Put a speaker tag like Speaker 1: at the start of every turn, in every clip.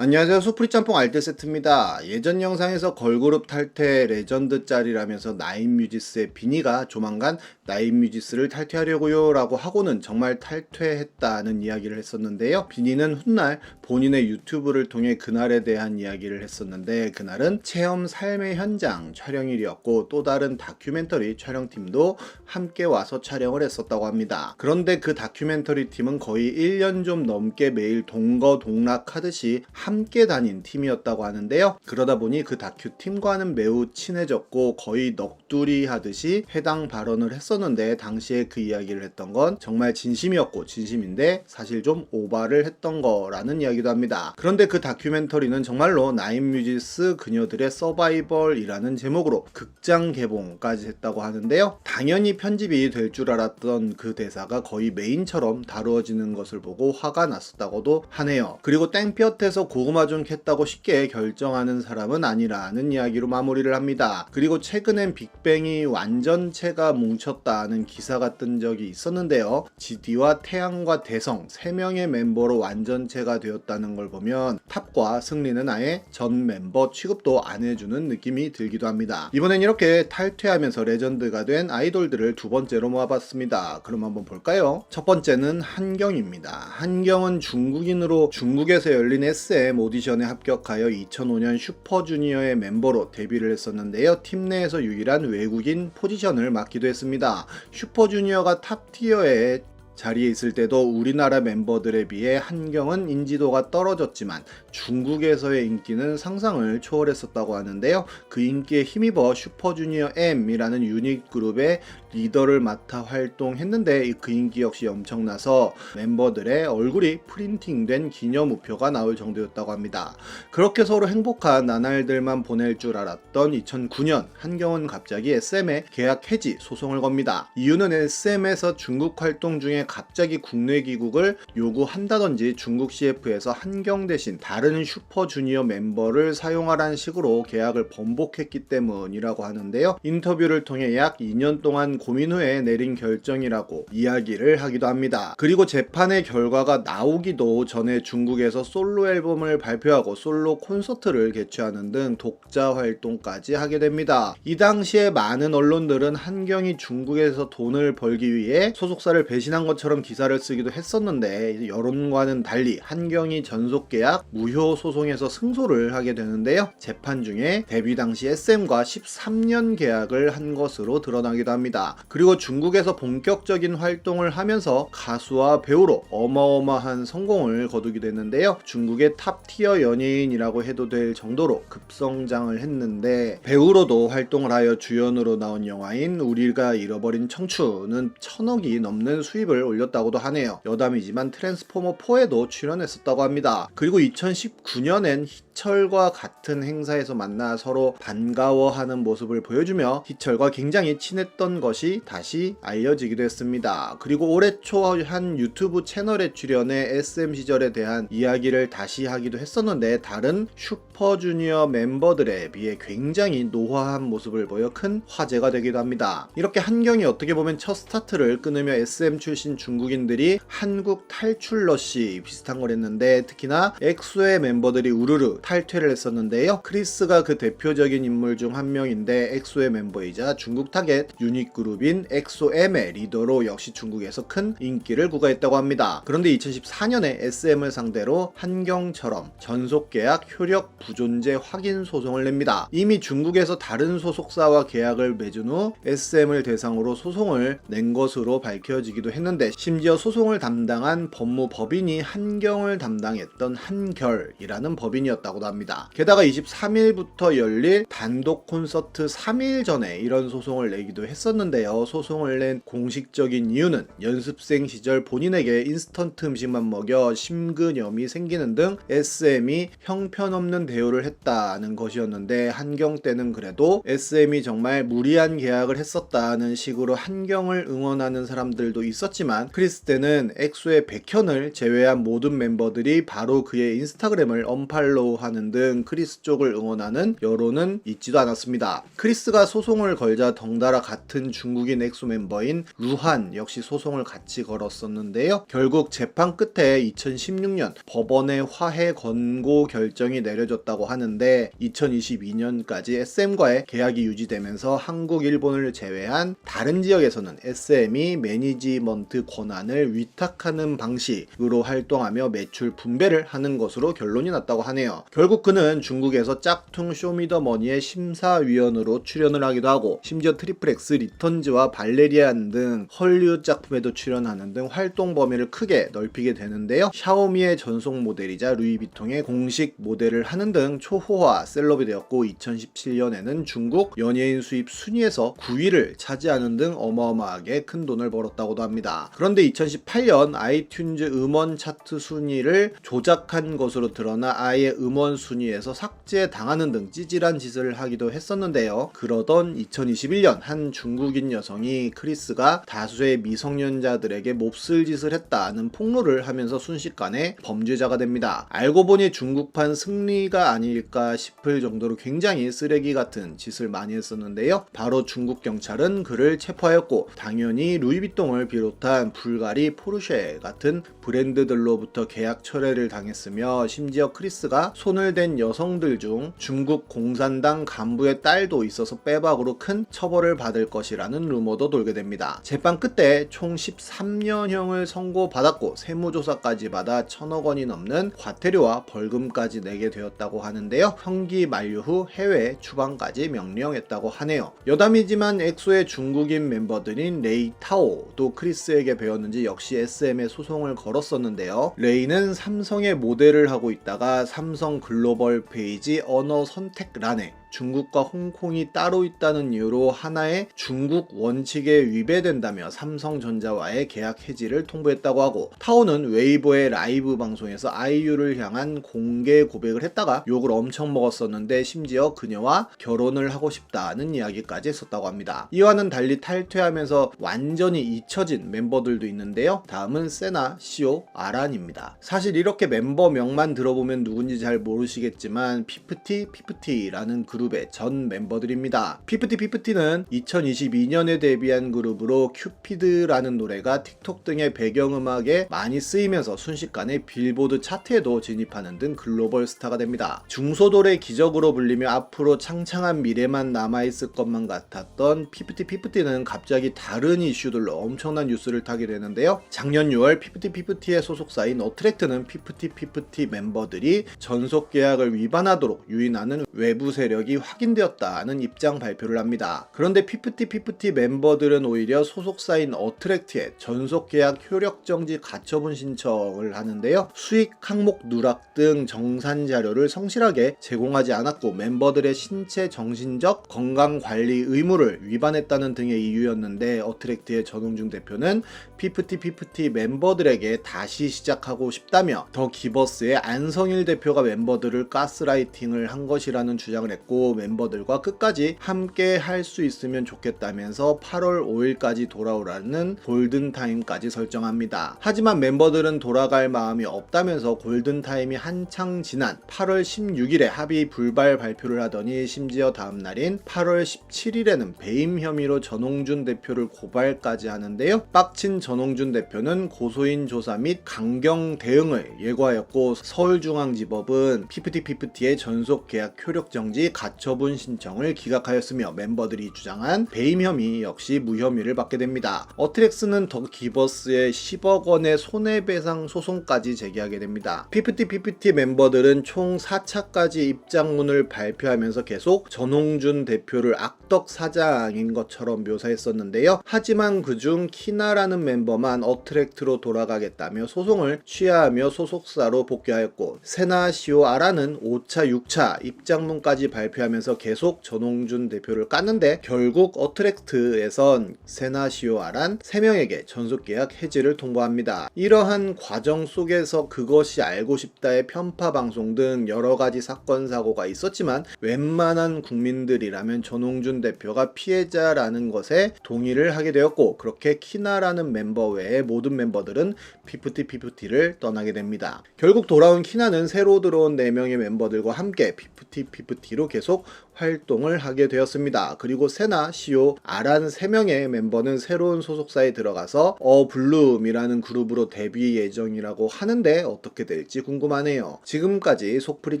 Speaker 1: 안녕하세요. 소프리 짬뽕 알뜰 세트입니다. 예전 영상에서 걸그룹 탈퇴 레전드 짤이라면서 나인뮤지스의 비니가 조만간 나인뮤지스를 탈퇴하려고요 라고 하고는 정말 탈퇴했다는 이야기를 했었는데요. 비니는 훗날 본인의 유튜브를 통해 그날에 대한 이야기를 했었는데 그날은 체험 삶의 현장 촬영일이었고 또 다른 다큐멘터리 촬영팀도 함께 와서 촬영을 했었다고 합니다. 그런데 그 다큐멘터리 팀은 거의 1년 좀 넘게 매일 동거동락하듯이 함께 다닌 팀이었다고 하는데요. 그러다 보니 그 다큐 팀과는 매우 친해졌고 거의 넋두리 하듯이 해당 발언을 했었는데 당시에 그 이야기를 했던 건 정말 진심이었고 진심인데 사실 좀 오바를 했던 거라는 이야기도 합니다. 그런데 그 다큐멘터리는 정말로 나인뮤지스 그녀들의 서바이벌이라는 제목으로 극장 개봉까지 했다고 하는데요. 당연히 편집이 될 줄 알았던 그 대사가 거의 메인처럼 다루어지는 것을 보고 화가 났었다고도 하네요. 그리고 땡볕에서 고구마 좀 캤다고 쉽게 결정하는 사람은 아니라는 이야기로 마무리를 합니다. 그리고 최근엔 빅뱅이 완전체가 뭉쳤다 는 기사가 뜬 적이 있었는데요. GD와 태양과 대성 3명의 멤버로 완전체가 되었다는 걸 보면 탑과 승리는 아예 전 멤버 취급도 안 해주는 느낌이 들기도 합니다. 이번엔 이렇게 탈퇴하면서 레전드가 된 아이돌들을 두 번째로 모아봤습니다. 그럼 한번 볼까요? 첫 번째는 한경입니다. 한경은 중국인으로 중국에서 열린 SM 오디션에 합격하여 2005년 슈퍼주니어의 멤버로 데뷔를 했었는데요. 팀 내에서 유일한 외국인 포지션을 맡기도 했습니다. 슈퍼주니어가 탑티어에 자리에 있을 때도 우리나라 멤버들에 비해 한경은 인지도가 떨어졌지만 중국에서의 인기는 상상을 초월했었다고 하는데요. 그 인기에 힘입어 슈퍼주니어 M이라는 유닛 그룹의 리더를 맡아 활동했는데 그 인기 역시 엄청나서 멤버들의 얼굴이 프린팅된 기념 우표가 나올 정도였다고 합니다. 그렇게 서로 행복한 나날들만 보낼 줄 알았던 2009년 한경은 갑자기 SM에 계약 해지 소송을 겁니다. 이유는 SM에서 중국 활동 중에 갑자기 국내 귀국을 요구한다든지 중국 CF에서 한경 대신 다른 슈퍼주니어 멤버를 사용하라는 식으로 계약을 번복했기 때문이라고 하는데요. 인터뷰를 통해 약 2년 동안 고민 후에 내린 결정이라고 이야기를 하기도 합니다. 그리고 재판의 결과가 나오기도 전에 중국에서 솔로 앨범을 발표하고 솔로 콘서트를 개최하는 등 독자 활동까지 하게 됩니다. 이 당시에 많은 언론들은 한경이 중국에서 돈을 벌기 위해 소속사를 배신한 것 처럼 기사를 쓰기도 했었는데 여론과는 달리 한경이 전속 계약 무효 소송에서 승소를 하게 되는데요. 재판 중에 데뷔 당시 SM과 13년 계약을 한 것으로 드러나기도 합니다. 그리고 중국에서 본격적인 활동을 하면서 가수와 배우로 어마어마한 성공을 거두게 됐는데요. 중국의 탑티어 연예인이라고 해도 될 정도로 급성장을 했는데 배우로도 활동을 하여 주연으로 나온 영화인 우리가 잃어버린 청춘은 천억이 넘는 수입을 올렸다고도 하네요. 여담이지만 트랜스포머 4에도 출연했었다고 합니다. 그리고 2019년엔 희철과 같은 행사에서 만나 서로 반가워하는 모습을 보여주며 희철과 굉장히 친했던 것이 다시 알려지기도 했습니다. 그리고 올해 초 한 유튜브 채널에 출연해 SM 시절에 대한 이야기를 다시 하기도 했었는데 다른 슈퍼주니어 멤버들에 비해 굉장히 노화한 모습을 보여 큰 화제가 되기도 합니다. 이렇게 한경이 어떻게 보면 첫 스타트를 끊으며 SM 출신 중국인들이 한국 탈출 러시 비슷한 걸 했는데 특히나 엑소의 멤버들이 우르르 탈퇴를 했었는데요. 크리스가 그 대표적인 인물 중 한 명인데 엑소의 멤버이자 중국 타겟 유닛 그룹인 엑소M의 리더로 역시 중국에서 큰 인기를 구가했다고 합니다. 그런데 2014년에 SM을 상대로 한경처럼 전속 계약 효력 부존재 확인 소송을 냅니다. 이미 중국에서 다른 소속사와 계약을 맺은 후 SM을 대상으로 소송을 낸 것으로 밝혀지기도 했는데 심지어 소송을 담당한 법무법인이 한경을 담당했던 한결이라는 법인이었다고도 합니다. 게다가 23일부터 열릴 단독 콘서트 3일 전에 이런 소송을 내기도 했었는데요. 소송을 낸 공식적인 이유는 연습생 시절 본인에게 인스턴트 음식만 먹여 심근염이 생기는 등 SM이 형편없는 대우를 했다는 것이었는데 한경 때는 그래도 SM이 정말 무리한 계약을 했었다는 식으로 한경을 응원하는 사람들도 있었지만 크리스 때는 엑소의 백현을 제외한 모든 멤버들이 바로 그의 인스타그램을 언팔로우 하는 등 크리스 쪽을 응원하는 여론은 있지도 않았습니다. 크리스가 소송을 걸자 덩달아 같은 중국인 엑소 멤버인 루한 역시 소송을 같이 걸었었는데요. 결국 재판 끝에 2016년 법원의 화해 권고 결정이 내려졌다고 하는데 2022년까지 SM과의 계약이 유지되면서 한국, 일본을 제외한 다른 지역에서는 SM이 매니지먼트 권한을 위탁하는 방식으로 활동하며 매출 분배를 하는 것으로 결론이 났다고 하네요. 결국 그는 중국에서 짝퉁 쇼미더머니의 심사위원으로 출연을 하기도 하고 심지어 트리플 X 리턴즈와 발레리안 등 헐리우드 작품에도 출연하는 등 활동 범위를 크게 넓히게 되는데요. 샤오미의 전속 모델이자 루이비통의 공식 모델을 하는 등 초호화 셀럽이 되었고 2017년에는 중국 연예인 수입 순위에서 9위를 차지하는 등 어마어마하게 큰 돈을 벌었다고도 합니다. 그런데 2018년 아이튠즈 음원 차트 순위를 조작한 것으로 드러나 아예 음원 순위에서 삭제 당하는 등 찌질한 짓을 하기도 했었는데요. 그러던 2021년 한 중국인 여성이 크리스가 다수의 미성년자들에게 몹쓸 짓을 했다는 폭로를 하면서 순식간에 범죄자가 됩니다. 알고 보니 중국판 승리가 아닐까 싶을 정도로 굉장히 쓰레기 같은 짓을 많이 했었는데요. 바로 중국 경찰은 그를 체포하였고 당연히 루이비통을 비롯한 불가리 포르쉐 같은 브랜드들로부터 계약 철회를 당했으며 심지어 크리스가 손을 댄 여성들 중 중국 공산당 간부의 딸도 있어서 빼박으로 큰 처벌을 받을 것이라는 루머도 돌게 됩니다. 재판 끝에 총 13년형을 선고받았고 세무조사까지 받아 천억 원이 넘는 과태료와 벌금까지 내게 되었다고 하는데요. 형기 만료 후 해외 추방까지 명령했다고 하네요. 여담이지만 엑소의 중국인 멤버들인 레이 타오도 크리스에게 배웠는지 역시 SM에 소송을 걸었었는데요. 레이는 삼성의 모델을 하고 있다가 삼성 글로벌 페이지 언어 선택란에 중국과 홍콩이 따로 있다는 이유로 하나의 중국 원칙에 위배된다며 삼성전자와의 계약 해지를 통보했다고 하고 타오는 웨이보의 라이브 방송에서 아이유를 향한 공개 고백을 했다가 욕을 엄청 먹었었는데 심지어 그녀와 결혼을 하고 싶다는 이야기까지 했었다고 합니다. 이와는 달리 탈퇴하면서 완전히 잊혀진 멤버들도 있는데요. 다음은 세나, 시오, 아란입니다. 사실 이렇게 멤버명만 들어보면 누군지 잘 모르시겠지만 피프티 피프티라는 그 룹의 전 멤버들입니다. 피프티 피프티는 2022년에 데뷔한 그룹으로 큐피드라는 노래가 틱톡 등의 배경음악에 많이 쓰이면서 순식간에 빌보드 차트에도 진입하는 등 글로벌 스타가 됩니다. 중소돌의 기적으로 불리며 앞으로 창창한 미래만 남아있을 것만 같았던 피프티 피프티는 갑자기 다른 이슈들로 엄청난 뉴스를 타게 되는데요. 작년 6월 피프티 피프티의 소속사인 어트랙트는 피프티 피프티 멤버들이 전속 계약을 위반하도록 유인하는 외부 세력이 확인되었다는 입장 발표를 합니다. 그런데 피프티 피프티 멤버들은 오히려 소속사인 어트랙트에 전속 계약 효력 정지 가처분 신청을 하는데요. 수익 항목 누락 등 정산 자료를 성실하게 제공하지 않았고 멤버들의 신체 정신적 건강 관리 의무를 위반했다는 등의 이유였는데 어트랙트의 전홍중 대표는 피프티 피프티 멤버들에게 다시 시작하고 싶다며 더 기버스의 안성일 대표가 멤버들을 가스라이팅을 한 것이라는 주장을 했고 멤버들과 끝까지 함께 할 수 있으면 좋겠다면서 8월 5일까지 돌아오라는 골든타임까지 설정합니다. 하지만 멤버들은 돌아갈 마음이 없다면서 골든타임이 한창 지난 8월 16일에 합의 불발 발표를 하더니 심지어 다음 날인 8월 17일에는 배임 혐의로 전홍준 대표를 고발까지 하는데요. 빡친 전홍준 대표는 고소인 조사 및 강경 대응을 예고하였고 서울중앙지법은 피프티 피프티의 전속 계약 효력 정지 가 처분 신청을 기각하였으며 멤버들이 주장한 배임 혐의 역시 무혐의를 받게 됩니다. 어트렉스는 더 기버스의 10억 원의 손해배상 소송까지 제기하게 됩니다. 피프티 피프티 멤버들은 총 4차까지 입장문을 발표하면서 계속 전홍준 대표를 악덕 사장인 것처럼 묘사했었는데요. 하지만 그중 키나라는 멤버만 어트랙트로 돌아가겠다며 소송을 취하하며 소속사로 복귀하였고 세나 시오 아라는 5차, 6차 입장문까지 발표 하면서 계속 전홍준 대표를 깠는데 결국 어트랙트에선 세나시오 아란 3명에게 전속계약 해지를 통보합니다. 이러한 과정 속에서 그것이 알고 싶다의 편파 방송 등 여러 가지 사건 사고가 있었지만 웬만한 국민들이라면 전홍준 대표가 피해자라는 것에 동의를 하게 되었고 그렇게 키나라는 멤버 외에 모든 멤버들은 피프티 피프티를 떠나게 됩니다. 결국 돌아온 키나는 새로 들어온 4명의 멤버들과 함께 피프티 피프티로 계속 계속 활동을 하게 되었습니다. 그리고 세나, 시오, 아란 3명의 멤버는 새로운 소속사에 들어가서 어블룸이라는 그룹으로 데뷔 예정이라고 하는데 어떻게 될지 궁금하네요. 지금까지 속풀이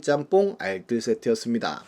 Speaker 1: 짬뽕 알뜰 세트였습니다.